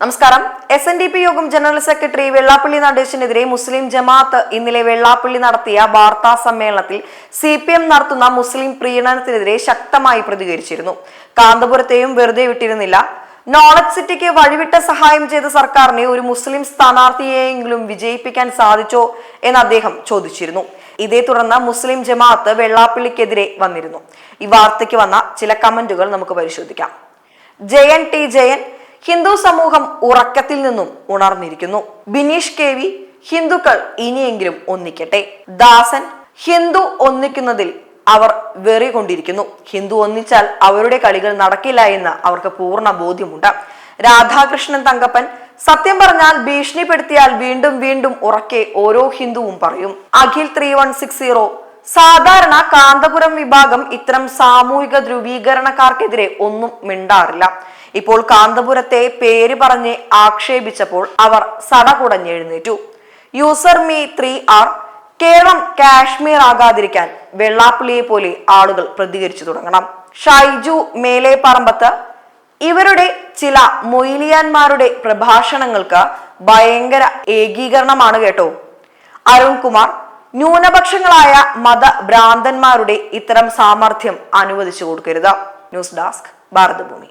നമസ്കാരം. S N D P Yogam general secretary Vellappally നടേശനെതിരെ Muslim Jamaat ഇന്നലെ വെള്ളാപ്പള്ളി നടത്തിയ വാർത്താ സമ്മേളനത്തിൽ സി പി എം നടത്തുന്ന മുസ്ലിം പ്രീണനത്തിനെതിരെ ശക്തമായി പ്രതികരിച്ചിരുന്നു. കാന്തപുരത്തെയും വെറുതെ വിട്ടിരുന്നില്ല. നോളജ് സിറ്റിക്ക് വഴിവിട്ട സഹായം ചെയ്ത സർക്കാരിനെ ഒരു മുസ്ലിം സ്ഥാനാർത്ഥിയെയെങ്കിലും വിജയിപ്പിക്കാൻ സാധിച്ചോ എന്ന് അദ്ദേഹം ചോദിച്ചിരുന്നു. ഇതേ തുടർന്ന് മുസ്ലിം ജമാഅത്ത് വെള്ളാപ്പള്ളിക്കെതിരെ വന്നിരുന്നു. ഈ വാർത്തയ്ക്ക് വന്ന ചില കമന്റുകൾ നമുക്ക് പരിശോധിക്കാം. ജയൻ ടി ജയൻ ഹിന്ദു സമൂഹം ഉറക്കത്തിൽ നിന്നും ഉണർന്നിരിക്കുന്നു. ബിനീഷ് കെ വി ഹിന്ദുക്കൾ ഇനിയെങ്കിലും ഒന്നിക്കട്ടെ. ദാസൻ ഹിന്ദു ഒന്നിക്കുന്നതിൽ അവർ വെറി കൊണ്ടിരിക്കുന്നു. ഹിന്ദു ഒന്നിച്ചാൽ അവരുടെ കളികൾ നടക്കില്ല എന്ന് അവർക്ക് പൂർണ ബോധ്യമുണ്ട്. രാധാകൃഷ്ണൻ തങ്കപ്പൻ സത്യം പറഞ്ഞാൽ ഭീഷണിപ്പെടുത്തിയാൽ വീണ്ടും വീണ്ടും ഉറക്കെ ഓരോ ഹിന്ദുവും പറയും. Akhil three one six zero സാധാരണ കാന്തപുരം വിഭാഗം ഇത്തരം സാമൂഹിക ധ്രുവീകരണക്കാർക്കെതിരെ ഒന്നും മിണ്ടാറില്ല. ഇപ്പോൾ കാന്തപുരത്തെ പേര് പറഞ്ഞ് ആക്ഷേപിച്ചപ്പോൾ അവർ സടകുടഞ്ഞെഴുന്നേറ്റു. User me three R Keralam Kashmir ആകാതിരിക്കാൻ വെള്ളാപ്പള്ളിയെ പോലെ ആളുകൾ പ്രതികരിച്ചു തുടങ്ങണം. ഷൈജു മേലെ പറമ്പത്ത് ഇവരുടെ ചില മൊയിലിയാന്മാരുടെ പ്രഭാഷണങ്ങൾക്ക് ഭയങ്കര ഏകീകരണമാണ് കേട്ടോ. അരുൺകുമാർ ന്യൂനപക്ഷങ്ങളായ മതഭ്രാന്തന്മാരുടെ ഇത്തരം സാമർഥ്യം അനുവദിച്ചു കൊടുക്കരുത്. News desk Bharathabhoomi